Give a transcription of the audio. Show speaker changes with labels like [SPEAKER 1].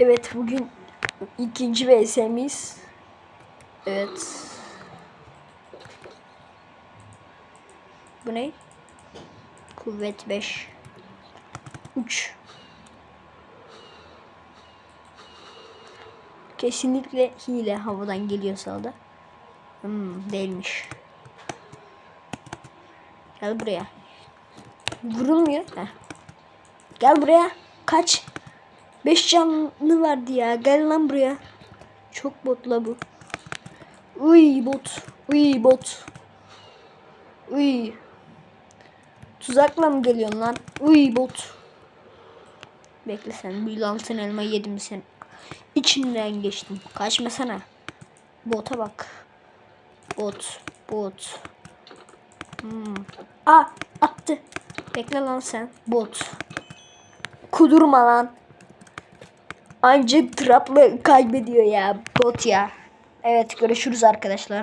[SPEAKER 1] Evet bugün ikinci VS'miz. Evet. Bu ne? Kuvvet 5. Uç. Kesinlikle hile havadan geliyorsa o da. Hmm, değilmiş. Gel buraya. Vurulmuyor. Heh. Gel buraya. Kaç. 5 canlı vardı ya. Gel lan buraya. Çok botla bu. Uy bot. Uy bot. Uy. Tuzakla mı geliyorsun lan? Uy bot. Bekle sen. Bir altın elma yedim sen. İçinden geçtim. Kaçmasana. Bota bak. Bot. Bot. Hmm. Aa attı. Bekle lan sen. Bot. Kudurma lan. Anca trapla kaybediyor ya. Bot ya. Evet görüşürüz arkadaşlar.